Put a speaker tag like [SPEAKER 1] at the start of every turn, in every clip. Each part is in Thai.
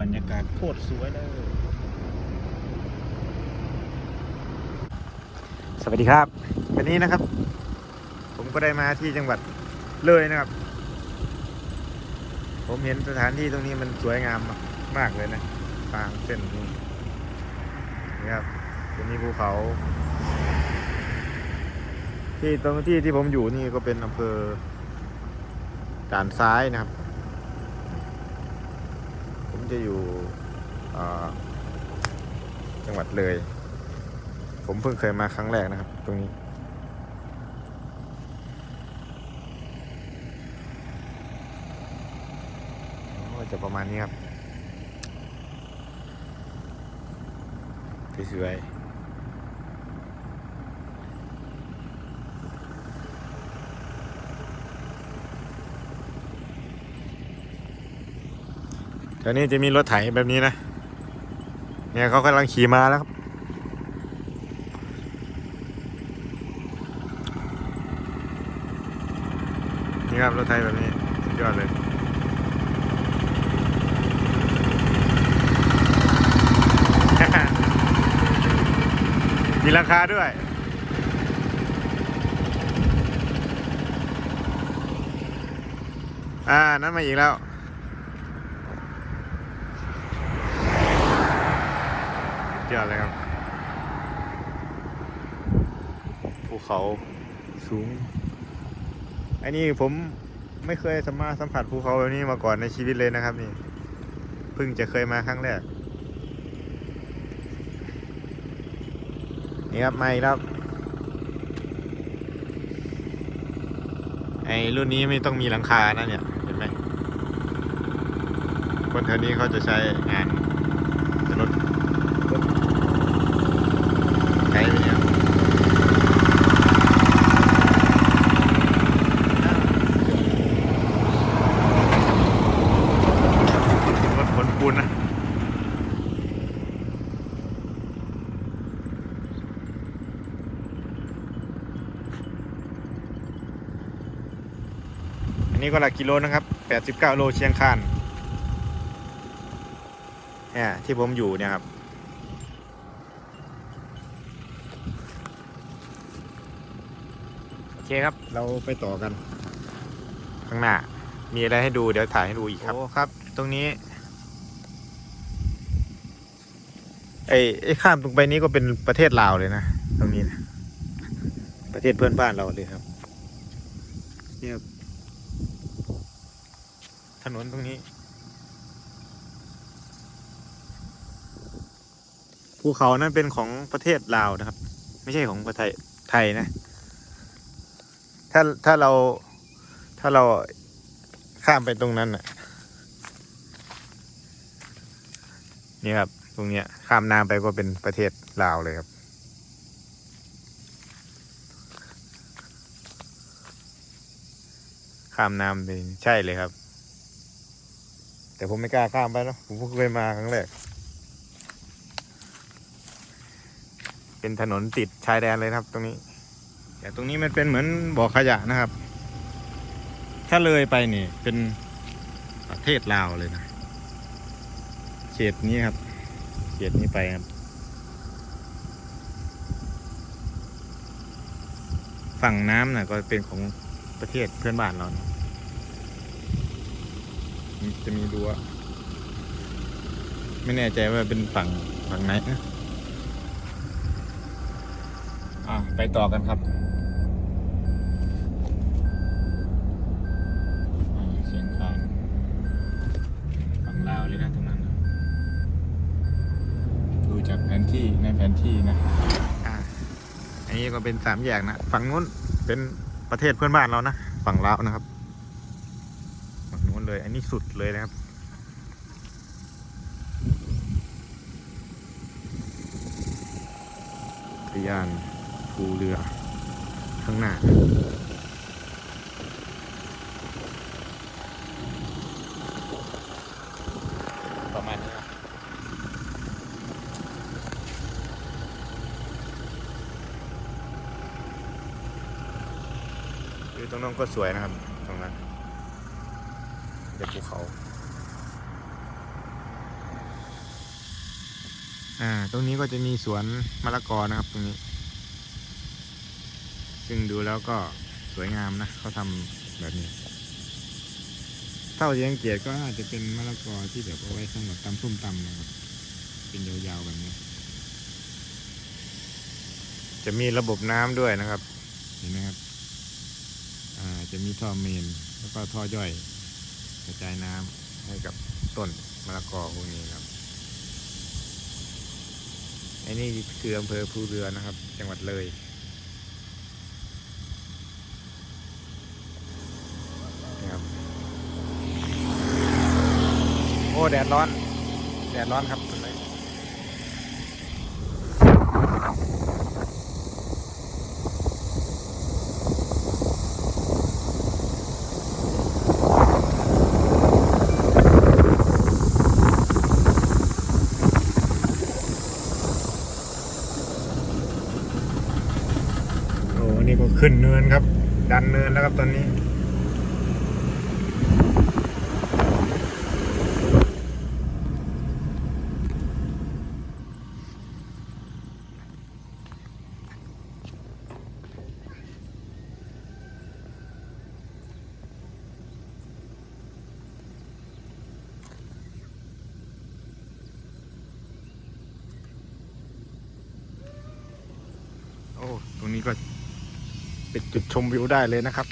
[SPEAKER 1] บรรยากาศโคตรสวยเลยสวัสดีครับ วันนี้นะครับ ผมก็ได้มาที่จังหวัดเลยนะครับ ผมเห็นสถานที่ตรงนี้มันสวยงามมากเลยนะทางเส้นนี้นี่ครับจะมีภูเขา ที่ตรงที่ที่ผมอยู่นี่ก็เป็นอำเภอด่านซ้ายนะครับ จะอยู่จังหวัดเลย ผมเพิ่งเคยมาครั้งแรกนะครับ ตรงนี้ก็จะประมาณนี้ครับสวยๆ แถวนี้จะมีรถไถแบบนี้นะ เนี่ยเขากำลังขี่มาแล้วครับ นี่ครับรถไถแบบนี้สุดยอดเลยมีราคาด้วยอ่า นั้นมาอีกแล้ว เดี๋ยวเลยครับ ภูเขาสูง อันนี้ผมไม่เคยสัมมาสัมผัสภูเขาแบบนี้มาก่อนในชีวิตเลยนะครับนี่ เพิ่งจะเคยมาครั้งแรก นี่ครับไมาอีกแล้วไอ้รุ่นนี้ไม่ต้องมีหลังคานะเนี่ย เห็นไหมคนแถวนี้เขาจะใช้งานรถ ไกลเนี่ยรถขนปูนนะอันนี้ก็หลักกิโลนะครับ89โลเชียงคานเนี่ยที่ผมอยู่เนี่ยครับ โอ เคครับ เราไปต่อกัน ข้างหน้า มีอะไรให้ดูเดี๋ยวถ่ายให้ดูอีกครับโอ้ครับ ตรงนี้ไอ้ไอ้ข้ามตรงไปนี้ก็เป็นประเทศลาวเลยนะตรงนี้นะประเทศเพื่อนบ้านเราเลยครับเนี่ยครับถนนตรงนี้ภูเขานั้นเป็นของประเทศลาวนะครับ ไม่ใช่ของประเทศไทยนะ ถ้าถ้าเราถ้าเราข้ามไปตรงนั้นน่ะ นี่ครับ ตรงเนี้ย ข้ามน้ำไปก็เป็นประเทศลาวเลยครับ ข้ามน้ำไปใช่เลยครับ แต่ผมไม่กล้าข้ามไปเนะผมเพิ่งเคยมาครั้งแรก เป็นถนนติดชายแดนเลยครับตรงนี้ แต่ตรงนี้มันเป็นเหมือนบ่อขยะนะครับ ถ้าเลยไปนี่เป็นประเทศลาวเลยนะเขตนี้ครับเขตนี้ไปครับ ฝั่งน้ำน่ะก็เป็นของประเทศเพื่อนบ้านเรานะจะมีรั้วไม่แน่ใจว่าเป็นฝั่งฝั่งไหนนะอะไปต่อกันครับอ่าเสียงคานฝั่งลาวเลยนะตรงนั้นนะดูจากแผนที่ในแผนที่นะอ่าอันนี้ก็ เป็นสามแยกนะ ฝั่งนู้นเป็นประเทศเพื่อนบ้านเรานะ ฝั่งลาวนะครับ ฝั่งนู้นเลย อันนี้สุดเลยนะครับทยานภูเรือข้างหน้า ประมาณนี้นะคือตรง นั้นก็สวยนะครับ ตรงนั้นเป็นภูเขา อ่า ตรงนี้ก็จะมีสวนมะละกอนะครับ ตรงนี้ ซึ่งดูแล้วก็สวยงามนะเขาทำแบบนี้ เท่าที่สังเกตก็อาจจะเป็นมะละกอที่แบบเอาไว้สำหรับตำส้มตำนะครับ เป็นยาวๆแบบนี้ จะมีระบบน้ำด้วยนะครับ เห็นไหมครับ จะมีท่อเมนแล้วก็ท่อย่อยกระจายน้ำให้กับต้นมะละกอพวกนี้ครับอ้นี่คืออำเภอภูเรือนะครับ จังหวัดเลยนะครับโอ้แดดร้อน แดดร้อนครับตรงนี้โอ้นี่ก็ขึ้ นเนินครับ ดันเนินแล้วครับตอนนี้ โอ้ ตรงนี้ก็ จุดชมวิวได้เลยนะครับ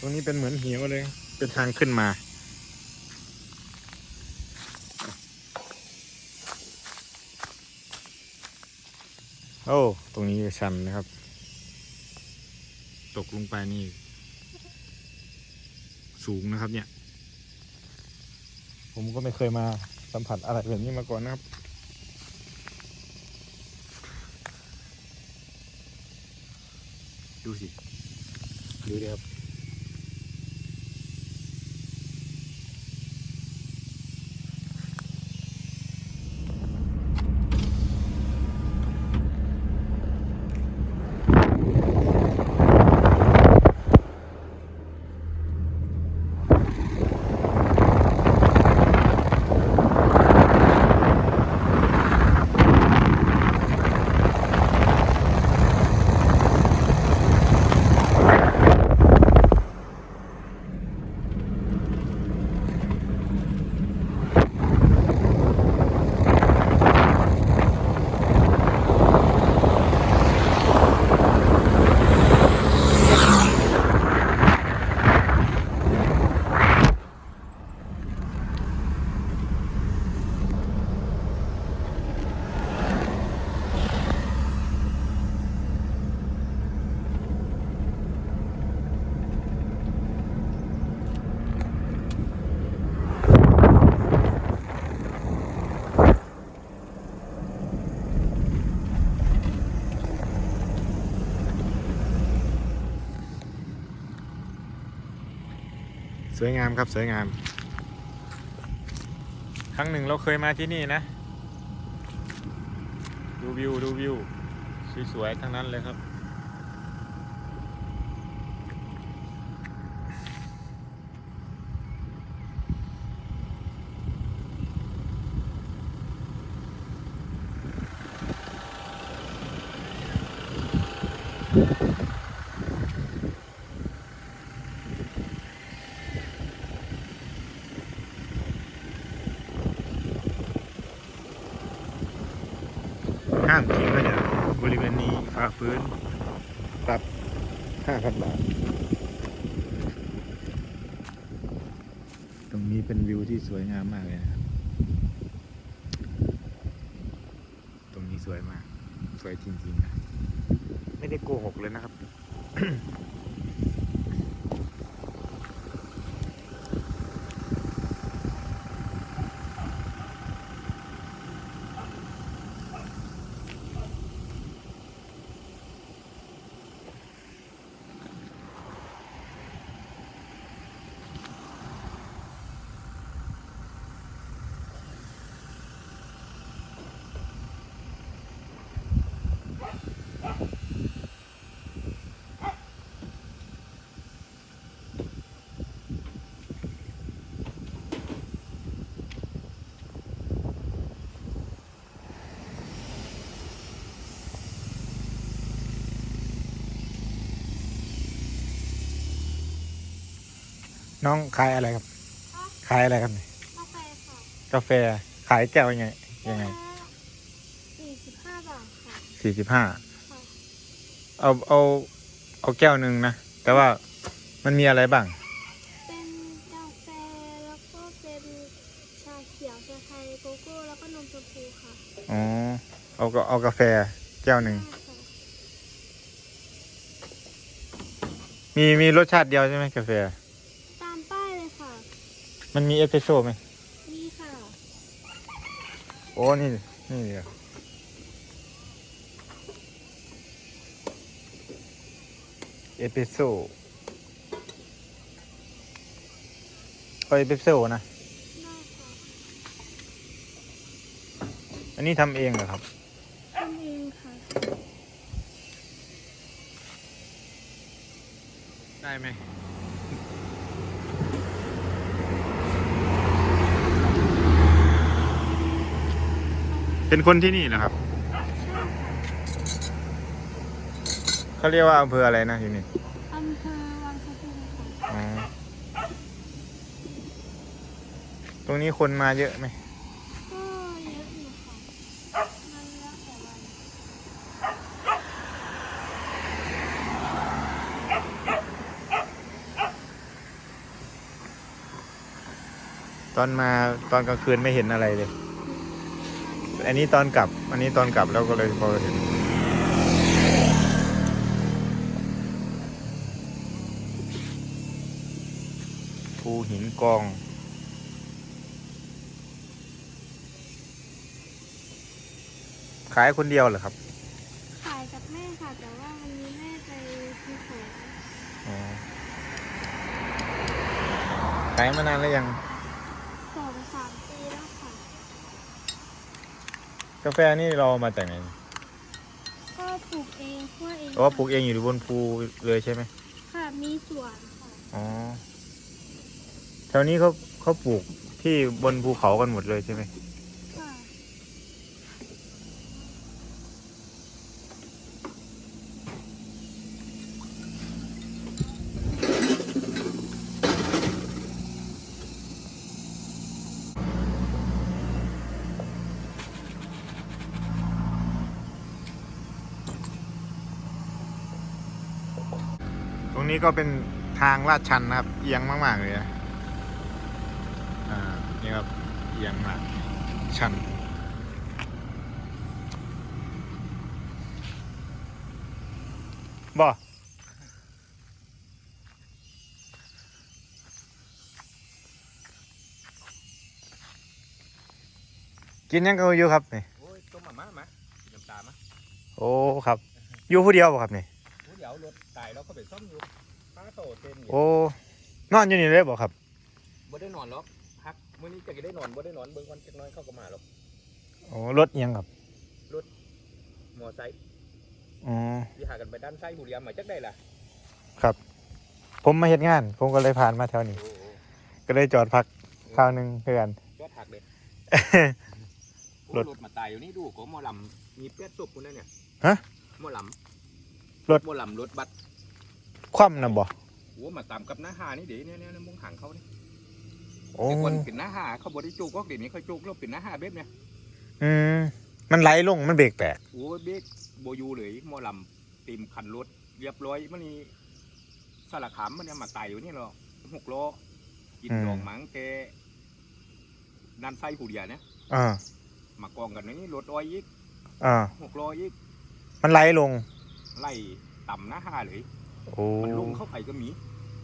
[SPEAKER 1] ตรงนี้เป็นเหมือนเหวเลย เป็นทางขึ้นมาโอ้ ตรงนี้ชันนะครับ ตกลงไปนี่ สูงนะครับเนี่ย ผมก็ไม่เคยมาสัมผัสอะไรแบบนี้มาก่อนนะครับ ดูสิ ดูดิครับ สวยงามครับสวยงาม ครั้งหนึ่งเราเคยมาที่นี่นะ ดูวิวดูวิว สวยๆทั้งนั้นเลยครับ ห้ามทิ้งขยะบริเวณนี้ฝ่าฟื้นปรับ 5,000 บาท ตรงนี้เป็นวิวที่ สวยงามมากเลยนะครับ ตรงนี้สวยมาก สวยจริงๆนะ ไม่ได้โกหกเลยนะครับ น้องขายอะไรครับ ขายอะไรครับเนี่ย
[SPEAKER 2] กาแฟค่ะ
[SPEAKER 1] กาแฟขายแก้วยังไงยังไง
[SPEAKER 2] สี่สิบห้าบาทค่ะ
[SPEAKER 1] สี่สิบห้า
[SPEAKER 2] ค่ะ
[SPEAKER 1] เอาเอาเอาแก้วหนึ่งนะ แต่ว่ามันมีอะไรบ้าง
[SPEAKER 2] เป็นกาแฟแล้วก็เป็นชาเขียวชาไทยโกโก้แล้วก็นมชมพูค่ะ
[SPEAKER 1] อ๋อ เอาก็เอากาแฟแก้วหนึ่ง
[SPEAKER 2] ใช่ค่ะ
[SPEAKER 1] มีมีรสชาติเดียวใช่ไหมกาแฟ
[SPEAKER 2] ตามป้ายเลยค่ะ
[SPEAKER 1] มันมีเอสเปรสโซ่ไหม
[SPEAKER 2] นี่ค่ะ
[SPEAKER 1] โอ้นี่ นี่เหรอเอสเปรสโซ่เอาเอสเปรสโซ่นะ
[SPEAKER 2] ได้ค่ะ
[SPEAKER 1] อันนี้ทำเองเหรอครับ
[SPEAKER 2] ทำเองค่ะ
[SPEAKER 1] ได้ไหม เป็นคนที่นี่เหรอครับ
[SPEAKER 2] ใช่ค่ะ
[SPEAKER 1] เขาเรียกว่าอำเภออะไรนะที่นี่
[SPEAKER 2] อำเภอวังสะพุงค่ะ
[SPEAKER 1] อ๋อตรงนี้คนมาเยอะไหม
[SPEAKER 2] ก็เยอะอยู่ค่ะมันแล้วแต่วัน
[SPEAKER 1] ตอนมาตอนกลางคืนไม่เห็นอะไรเลย อันนี้ตอนกลับ อันนี้ตอนกลับแล้วก็เลยพอเห็นภูหินกอง ขายคนเดียวเหรอครับ
[SPEAKER 2] ขายกับแม่ค่ะ แต่ว่าวันนี้แม่ไปซื้อของ
[SPEAKER 1] อ๋อขายมานานแล้วยัง
[SPEAKER 2] สองสามปีแล้วค่ะ
[SPEAKER 1] กาแฟนี่เราเอามาจากไหน
[SPEAKER 2] ก็ปลูกเองคั่วเอง
[SPEAKER 1] อ๋อปลูกเองอยู่บนภูเลยใช่ไหม
[SPEAKER 2] ค่ะมีสวนค่ะ
[SPEAKER 1] อ๋อแถวนี้เขาเขาปลูกที่บนภูเขากันหมดเลยใช่ไหม ก็เป็นทางลาดชันนะครับ เอียงมากๆเลยนะอ่านี่ครับเอียงมากชันบ่กินยังก็อยู่ครับนี่
[SPEAKER 3] โอ้ยต้มมาม่ามากินน้ำตาลมา
[SPEAKER 1] โอ้ครับ อยู่ผู้เดียวบ่ครับนี่
[SPEAKER 3] โอ้ยเดี๋ยวรถตายแล้วก็ไปซ่อมอยู่ป้า โตเต็มอยู่
[SPEAKER 1] โอ้นอนอยู่นี่เลยบ่ครับ
[SPEAKER 3] บ่ได้นอนหรอกพักมื้อนี้จะได้นอนบ่ได้นอนเบิ่งวันจักหน้อยเข้าก็มาหรอก
[SPEAKER 1] โอ้รถอิหยังครับ
[SPEAKER 3] มอไซค์
[SPEAKER 1] อ๋อ
[SPEAKER 3] ที่หากันไปด้านซ้ายหูเรียมมาจักได้ล่ะ
[SPEAKER 1] ครับผมมาเฮ็ดงาน ผมก็เลยผ่านมาแถวนี้
[SPEAKER 3] โอ้โห
[SPEAKER 1] ก็เลยจอดพักคราวหนึ่งเพื่อน
[SPEAKER 3] ยอดหักเลย
[SPEAKER 1] รถ
[SPEAKER 3] โอ้รถมาตายอยู่นี่ดูก็หมอลำมีเปียดศพคนนั้นเนี่ย
[SPEAKER 1] ฮะ
[SPEAKER 3] หมอลำ
[SPEAKER 1] รถ
[SPEAKER 3] หมอลำรถบัส
[SPEAKER 1] คว่ำนะบ่
[SPEAKER 3] โอ้มาตามกับหน้าหานี่เดี๋ยวเนี่ยเนี่ยมุงหางเขานี่
[SPEAKER 1] โอ้
[SPEAKER 3] แต่คนเป็นหน้าหาเขาบ่ได้จูกก็เดี๋ยวนี้เขาจูกแล้วเป็นหน้าหาเบ็ดเนี่ย
[SPEAKER 1] อืมมันไหลลงมันเบรกแตก
[SPEAKER 3] โอ้ยเบรกโบอยูเลยหมอลำเต็มคันรถเรียบร้อยมันนี่สารขามมันเนี่ยมาตายอยู่นี่หรอหกล้อกิน
[SPEAKER 1] อืม
[SPEAKER 3] ดองหมังแต่ด้านไส้หูเดียเนี่ย
[SPEAKER 1] อ่ามา
[SPEAKER 3] กองกันในนี่รถอ้อยอีก
[SPEAKER 1] อ่า
[SPEAKER 3] หกล้ออีก
[SPEAKER 1] มันไหลลง
[SPEAKER 3] ไล่ต่ำหน้าห้าเลย
[SPEAKER 1] โอ้
[SPEAKER 3] มันลงเข้าไปก็มี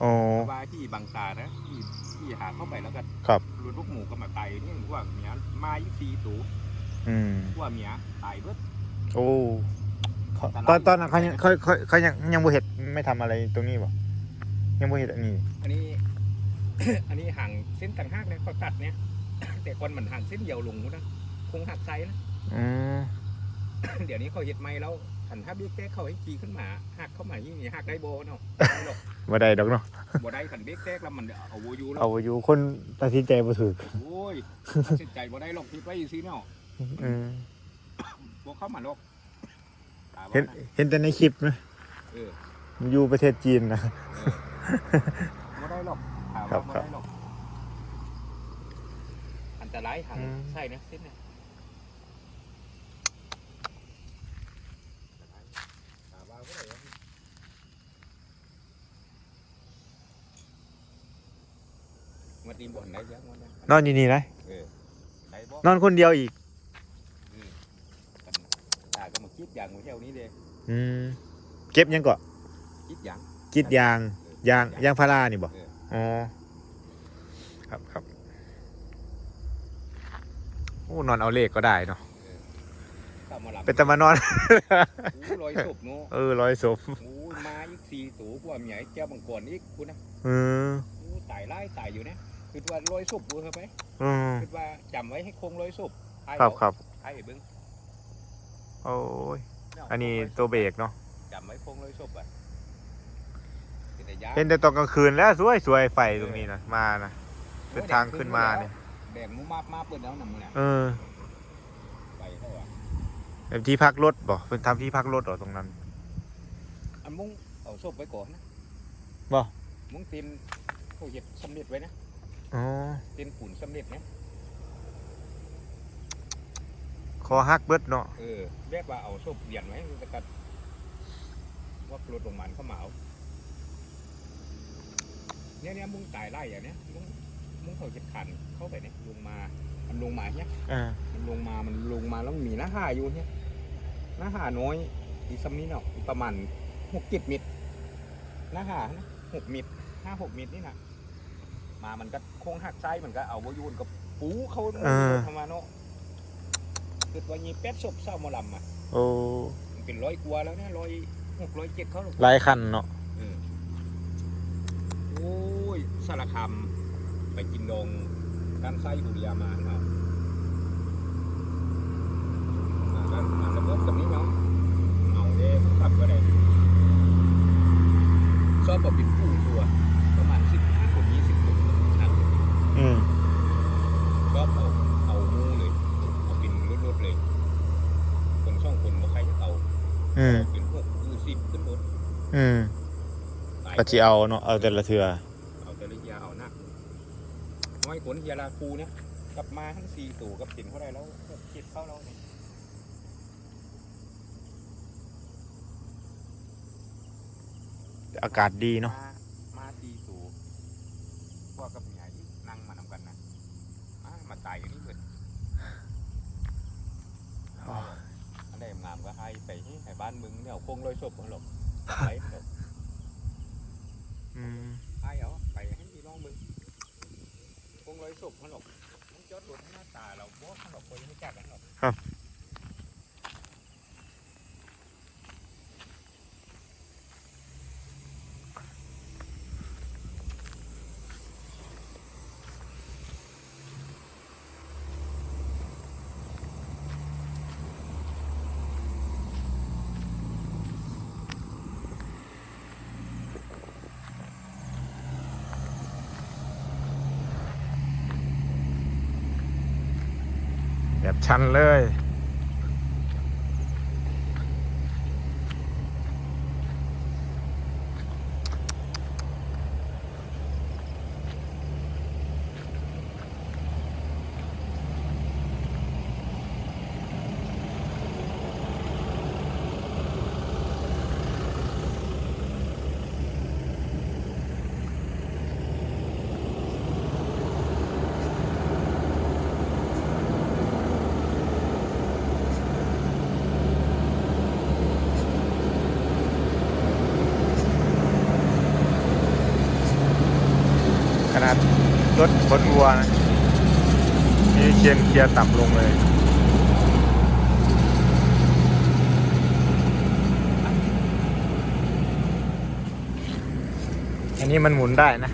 [SPEAKER 1] โอ้
[SPEAKER 3] ว่าที่บางตานะที่ที่หาเข้าไปแล้วก็
[SPEAKER 1] ครับ
[SPEAKER 3] รถพวกหมูก็มาตายนี่ว่าเมียมาอีกสี่ตัว
[SPEAKER 1] อืม
[SPEAKER 3] ว่าเมียตายเบิด
[SPEAKER 1] โอ้เขาตอนตอนนั้นเขายังเขาเขาเขายังยังบ่เห็ดไม่ทำอะไรตรงนี้บ่ยังบ่เห็ดอันนี้
[SPEAKER 3] อันนี้ อันนี้ห่างเส้นต่างหากเนี่ยเขาตัดเนี่ย แต่ก่อนมันห่างเส้นเดียวลงนะคงหักไซนะ
[SPEAKER 1] อืม
[SPEAKER 3] เดี๋ยวนี้เขาเห็ดไม่แล้ว หันถ้าเบี้ยแก้เขาให้ขี่ขึ้นมาหักเข้ามาที่นี่หักได้โบเนาะบ่หรอก
[SPEAKER 1] บ่ได้ดอกเนาะ
[SPEAKER 3] บ่ได้ขันเบี้ยแก้แล้วมันเอาโวอยูแล้ว
[SPEAKER 1] เอาอยู่คนตัดสินใจบ่ถูก
[SPEAKER 3] โอ้ยตัดสินใจบ่ได้หรอกที่ไปซีเนาะ
[SPEAKER 1] อืม
[SPEAKER 3] บ่เข้ามาหรอกตาบ่
[SPEAKER 1] เห็น
[SPEAKER 3] ได้
[SPEAKER 1] เห็นแต่ในคลิปนะ
[SPEAKER 3] เออ
[SPEAKER 1] อยู่ประเทศจีนนะ
[SPEAKER 3] บ่ได้หรอกถาม
[SPEAKER 1] ครับ
[SPEAKER 3] ว่า
[SPEAKER 1] ครับ
[SPEAKER 3] ได้หอกอันตรายหัง
[SPEAKER 1] อืม
[SPEAKER 3] ใช่นะเส้นเนี่ยตาบ้าบ่ได้วะมั นตีบ่อนได้ยังวันนั้น
[SPEAKER 1] นอนอยู่นี่นะ
[SPEAKER 3] เออได้บ่
[SPEAKER 1] นอนคนเดียวอีก
[SPEAKER 3] กันตาก็มาคิดอย่างของแถวนี้เด้
[SPEAKER 1] อืมเก็บยังก่อ
[SPEAKER 3] คิดอย่าง
[SPEAKER 1] กิดยางยางยางพารานี่บ่
[SPEAKER 3] เออ
[SPEAKER 1] อ๋อ ครับครับ โอ้ นอนเอาเลขก็ได้เนาะ
[SPEAKER 3] เข้ามาหลับ
[SPEAKER 1] เป็นตะมานอน
[SPEAKER 3] โอ้ลอยศพเนาะ
[SPEAKER 1] เออร้อยศพ
[SPEAKER 3] โอ้ยมาอีกสี่ตัวกว่าใหญ่เจ้าบังกรอีกคุณนะ
[SPEAKER 1] เออ
[SPEAKER 3] โอ้ตายไล่ตายอยู่นะ คือว่าลอยศพดูเข้าไป
[SPEAKER 1] อืม
[SPEAKER 3] คือว่าจำไว้ให้คงลอยศพไอ้
[SPEAKER 1] ครับครับ
[SPEAKER 3] ไอ้เบิ้ง
[SPEAKER 1] โอ้ยอันนี้ตัวเบรกเนาะ
[SPEAKER 3] จำไว้คงลอยศพอะเป็นแต่ยา
[SPEAKER 1] เห็นแต่ตอนกลางคืนแล้วสวยสวยไฟตรงนี้นะมานะเป็นทางขึ้นมาเนี่ย
[SPEAKER 3] แดงมุมาบมาเปิดแล้วนำมือน่ะ
[SPEAKER 1] เออ
[SPEAKER 3] ไปเท่าอะ
[SPEAKER 1] เป็นที่พักรถบ่เป็นทำที่พักรถเหรอตรงนั้น
[SPEAKER 3] อันมุ้งเอาศพไว้ก่อนนะ
[SPEAKER 1] บ่
[SPEAKER 3] มุ้งเต็มเขาเห็ดสำเร็จไว้นะ
[SPEAKER 1] อ๋อ
[SPEAKER 3] เต็มขุนสำเร็จนะ
[SPEAKER 1] คอหักเบิดเนาะ
[SPEAKER 3] เออแบบว่าเอาศพเหรียญไว้แต่กัดว่ารถโรงพยาบาลเขาเหมาเนี่ยเนี่ยมุ้งตายไล่อย่างเนี้ยมุ้งมุ้งเขาเห็ดขันเข้าไปเนี่ยลงมา มันลงมาเนี่ย
[SPEAKER 1] อ่า
[SPEAKER 3] มันลงมามันลงมาแล้วมันมีหน้าห่าอยู่เนี่ยหน้าห่าน้อยอีซัมนี้เนาะอีประมาณหกเจ็ดเมตรหน้าห่านะหกเมตรห้าหกเมตรนี่นะ มามันก็โค้งหักไส้มันก็เอาวายูนกับปูเขาทำมาเนาะเกิดว่ายีเป็ดศพเศร้าหมอลำอะ
[SPEAKER 1] โอ้
[SPEAKER 3] มันเป็นร้อยกว่าแล้วเนี่ยร้อยหกร้อยเจ็ดเขาหรอก
[SPEAKER 1] หลายคันเนาะ
[SPEAKER 3] เออโอ้ยสารคามไปกินดองด้านไส้บุรีรัมย์มาเนาะมาแล้วมาแล้วเพิ่มตรงนี้เนาะเอาเด้ขับก็ได้ชอบแบบเป็นผู้ตัว ประมาณสิบห้าคนยี่สิบคนช่าง
[SPEAKER 1] อืม
[SPEAKER 3] ชอบเอาเอามูเลยเอาเป็นรถๆเลย คนช่องคนว่าใครจะเอา
[SPEAKER 1] อืม
[SPEAKER 3] เป็นหกคือสิบขึ้นรถ
[SPEAKER 1] อืม
[SPEAKER 3] ตาย
[SPEAKER 1] ก็ สิเอาเนาะเอาแต่ละเทือ
[SPEAKER 3] เอาแต่ละยาเอาหนักน้อยขนยาลาคูเนี่ยกลับมาทั้งสี่ตู่กับสินเขาได้แล้วหกเจ็ดเข้าแล้วเนี่ย
[SPEAKER 1] อากาศดีเนาะ
[SPEAKER 3] มามาสี่ตู่พวกกับใหญ่นั่งมานำกันนะมามาตายอยู่นี่เกิดอันใดงามก็ให้ไปให้ให้บ้านมึงเนี่ยเอาคงลอยศพเขาหรอกไปเถอะ
[SPEAKER 1] อืม
[SPEAKER 3] ให้เอาไปให้พี่น้องมึงคงลอยศพเขาหรอกมันจอดรถหน้าตาเราบ่เขาหรอกคนไม่จักกันหรอกครับ
[SPEAKER 1] แบบชันเลย ขนาด รถขนวัวนะนี่เชียนเกียร์ต่ำลงเลยอันนี้มันหมุนได้นะ